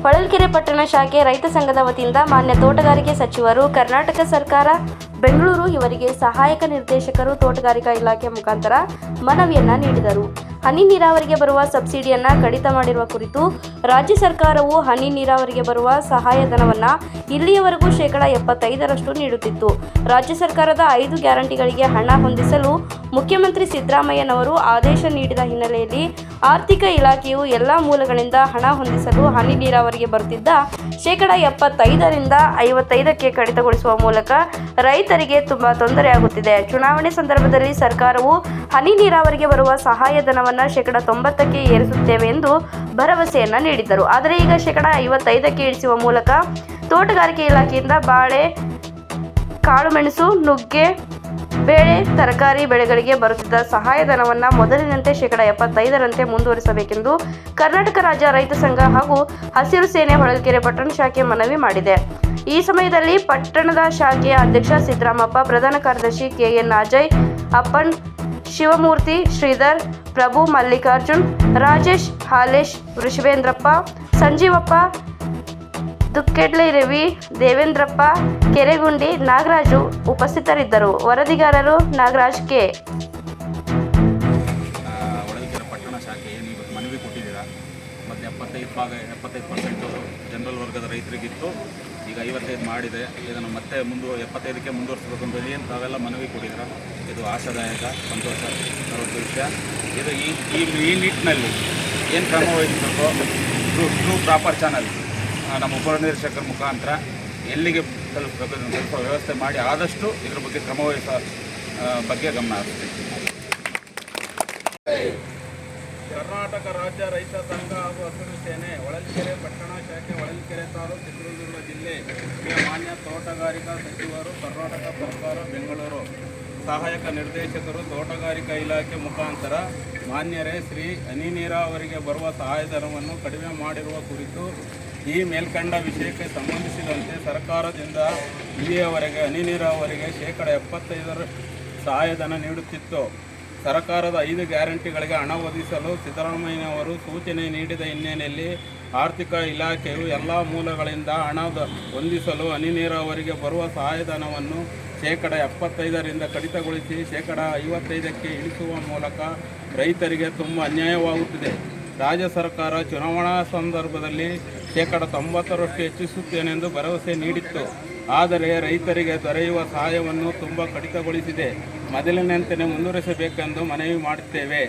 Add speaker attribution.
Speaker 1: ಹೊಳಲ್ಕೆರೆ ಪಟ್ಟಣ ಶಾಖೆ ರೈತ ಸಂಘದ ವತಿಯಿಂದ ಮಾನ್ಯ ತೋಟಗಾರಿಕೆ ಸಚಿವರು ಕರ್ನಾಟಕ ಸರ್ಕಾರ ಬೆಂಗಳೂರು ಇವರಿಗೆ ಸಹಾಯಕ ನಿರ್ದೇಶಕರು ತೋಟಗಾರಿಕಾ ಇಲಾಖೆ ಮುಖಾಂತರ ಮನವಿಯನ್ನ ನೀಡಿದರು. ಹನಿ ನೀರಾವರಿಗೆ ಬರುವ ಸಬ್ಸಿಡಿಯನ್ನ ಕಡಿತ ಮಾಡಿರುವ ಕುರಿತು ರಾಜ್ಯ ಸರ್ಕಾರವು ಹನಿ ನೀರಾವರಿಗೆ ಬರುವ ಸಹಾಯಧನವನ್ನು ಇಲ್ಲಿಯವರೆಗೂ ಶೇಕಡ ಎಪ್ಪತ್ತೈದರಷ್ಟು ನೀಡುತ್ತಿತ್ತು. ರಾಜ್ಯ ಸರ್ಕಾರದ ಐದು ಗ್ಯಾರಂಟಿಗಳಿಗೆ ಹಣ ಹೊಂದಿಸಲು ಮುಖ್ಯಮಂತ್ರಿ ಸಿದ್ದರಾಮಯ್ಯನವರು ಆದೇಶ ನೀಡಿದ ಹಿನ್ನೆಲೆಯಲ್ಲಿ ಆರ್ಥಿಕ ಇಲಾಖೆಯು ಎಲ್ಲ ಮೂಲಗಳಿಂದ ಹಣ ಹೊಂದಿಸಲು ಹನಿ ನೀರಾವರಿಗೆ ಬರುತ್ತಿದ್ದ ಶೇಕಡ ಎಪ್ಪತ್ತೈದರಿಂದ ಐವತ್ತೈದಕ್ಕೆ ಕಡಿತಗೊಳಿಸುವ ಮೂಲಕ ರೈತರಿಗೆ ತುಂಬಾ ತೊಂದರೆಯಾಗುತ್ತಿದೆ ಚುನಾವಣೆ ಸಂದರ್ಭದಲ್ಲಿ ಸರ್ಕಾರವು ಹನಿ ನೀರಾವರಿಗೆ ಬರುವ ಸಹಾಯಧನವನ್ನು ಶೇಕಡ ತೊಂಬತ್ತಕ್ಕೆ ಏರಿಸುತ್ತೇವೆ ಎಂದು ಭರವಸೆಯನ್ನ ನೀಡಿದ್ದರು. ಆದರೆ ಈಗ ಶೇಕಡ ಐವತ್ತೈದಕ್ಕೆ ಇಳಿಸುವ ಮೂಲಕ ತೋಟಗಾರಿಕೆ ಇಲಾಖೆಯಿಂದ ಬಾಳೆ, ಕಾಳುಮೆಣಸು, ನುಗ್ಗೆ ಬೇಳೆ, ತರಕಾರಿ ಬೆಳೆಗಳಿಗೆ ಬರುತ್ತಿದ್ದ ಸಹಾಯಧನವನ್ನು ಮೊದಲಿನಂತೆ ಶೇಕಡ ಎಪ್ಪತ್ತೈದರಂತೆ ಮುಂದುವರಿಸಬೇಕೆಂದು ಕರ್ನಾಟಕ ರಾಜ್ಯ ರೈತ ಸಂಘ ಹಾಗೂ ಹಸಿರು ಸೇನೆ ಹೊಳಲ್ಕೆರೆ ಪಟ್ಟಣ ಶಾಖೆ ಮನವಿ ಮಾಡಿದೆ. ಈ ಸಮಯದಲ್ಲಿ ಪಟ್ಟಣದ ಶಾಖೆಯ ಅಧ್ಯಕ್ಷ ಸಿದ್ದರಾಮಪ್ಪ, ಪ್ರಧಾನ ಕಾರ್ಯದರ್ಶಿ ಕೆಎನ್ ಅಜಯ್, ಅಪ್ಪನ್ ಶಿವಮೂರ್ತಿ ಶ್ರೀಧರ್, ಪ್ರಭು ಮಲ್ಲಿಕಾರ್ಜುನ್, ರಾಜೇಶ್ ಹಾಲೇಶ್ ವೃಷಭೇಂದ್ರಪ್ಪ ಸಂಜೀವಪ್ಪ ದುಕ್ಕೆಡ್ಲೆ ರವಿ ದೇವೇಂದ್ರಪ್ಪ, ಕೆರೆಗುಂಡಿ, ನಾಗರಾಜು ಉಪಸ್ಥಿತರಿದ್ದರು. ವರದಿಗಾರರು ನಾಗರಾಜ್ ಕೆ
Speaker 2: ಪಟ್ಟಣ ಶಾಖೆ ಏನು ಮನವಿ ಮತ್ತು ಎಪ್ಪತ್ತೈದು ಭಾಗ, ಎಪ್ಪತ್ತೈದು ಪರ್ಸೆಂಟು ಜನರಲ್ ವರ್ಗದ ರೈತರಿಗಿತ್ತು. ಈಗ ಐವತ್ತೈದು ಮಾಡಿದೆ. ಇದನ್ನು ಮತ್ತೆ ಮುಂದು, ಎಪ್ಪತ್ತೈದಕ್ಕೆ ಮುಂದುವರಿಸಬೇಕು ಅಂತ ಏನು ತಾವೆಲ್ಲ ಮನವಿ ಕೊಟ್ಟಿದ್ದೀರ? ಇದು ಆಶಾದಾಯಕ, ಸಂತೋಷ ತರುವ ವಿಷಯ. ಇದು ಈ ಈ ನಿಟ್ಟಿನಲ್ಲಿ ಏನು ಕ್ರಮ ವಹಿಸಬೇಕು? ಟ್ರೂ ಟ್ರೂ ಪ್ರಾಪರ್ ಚಾನಲ್ ನಮ್ಮ ಉಪನಿರ್ದೇಶಕರ ಮುಖಾಂತರ ಎಲ್ಲಿಗೆ ತಲುಪಬೇಕು ಸ್ವಲ್ಪ ವ್ಯವಸ್ಥೆ ಮಾಡಿ ಆದಷ್ಟು ಇದ್ರ ಬಗ್ಗೆ ಕ್ರಮ ವಹಿಸೋ ಬಗ್ಗೆ ಗಮನ ಹರಿಸ್ತೀವಿ. ಕರ್ನಾಟಕ ರಾಜ್ಯ ರೈತ ಸಂಘ ಹಾಗೂ ಹಸಿರು ಸೇನೆ, ಹೊಳಲ್ಕೆರೆ ಪಟ್ಟಣ ಶಾಖೆ, ಹೊಳಲ್ಕೆರೆ ತಾಲೂಕು, ಚಿತ್ರದುರ್ಗ ಜಿಲ್ಲೆ, ಮಾನ್ಯ ತೋಟಗಾರಿಕಾ ಸಚಿವರು, ಕರ್ನಾಟಕ ಸರ್ಕಾರ, ಬೆಂಗಳೂರು. ಸಹಾಯಕ ನಿರ್ದೇಶಕರು, ತೋಟಗಾರಿಕಾ ಇಲಾಖೆ ಮುಖಾಂತರ ಮಾನ್ಯರೇ, ಶ್ರೀ ಹನಿ ನೀರಾವರಿಗೆ ಬರುವ ಸಹಾಯಧನವನ್ನು ಕಡಿಮೆ ಮಾಡಿರುವ ಕುರಿತು ಈ ಮೇಲ್ಕಂಡ ವಿಷಯಕ್ಕೆ ಸಂಬಂಧಿಸಿದಂತೆ ಸರ್ಕಾರದಿಂದ ಇಲ್ಲಿಯವರೆಗೆ, ಹನಿ ನೀರಾವರಿಗೆ ಶೇಕಡ ಎಪ್ಪತ್ತೈದರ ಸಹಾಯಧನ ನೀಡುತ್ತಿತ್ತು. ಸರ್ಕಾರದ ಐದು ಗ್ಯಾರಂಟಿಗಳಿಗೆ ಹಣ ಒದಗಿಸಲು ಸಿದ್ದರಾಮಯ್ಯನವರು ಸೂಚನೆ ನೀಡಿದ ಹಿನ್ನೆಲೆಯಲ್ಲಿ ಆರ್ಥಿಕ ಇಲಾಖೆಯು ಎಲ್ಲ ಮೂಲಗಳಿಂದ ಹಣ ಹೊಂದಿಸಲು ಹನಿ ನೀರಾವರಿಗೆ ಬರುವ ಸಹಾಯಧನವನ್ನು ಶೇಕಡ ಎಪ್ಪತ್ತೈದರಿಂದ ಕಡಿತಗೊಳಿಸಿ ಶೇಕಡ ಐವತ್ತೈದಕ್ಕೆ ಇಳಿಸುವ ಮೂಲಕ ರೈತರಿಗೆ ತುಂಬ ಅನ್ಯಾಯವಾಗುತ್ತಿದೆ. ರಾಜ್ಯ ಸರ್ಕಾರ ಚುನಾವಣಾ ಸಂದರ್ಭದಲ್ಲಿ ಶೇಕಡ ತೊಂಬತ್ತರಷ್ಟು ಹೆಚ್ಚಿಸುತ್ತೇನೆಂದು ಭರವಸೆ ನೀಡಿತ್ತು. ಆದರೆ ರೈತರಿಗೆ ದೊರೆಯುವ ಸಹಾಯವನ್ನು ತುಂಬ ಕಡಿತಗೊಳಿಸಿದೆ. ಮೊದಲಿನಂತೆಯೇ ಮುಂದುವರಿಸಬೇಕೆಂದು ಮನವಿ ಮಾಡುತ್ತೇವೆ.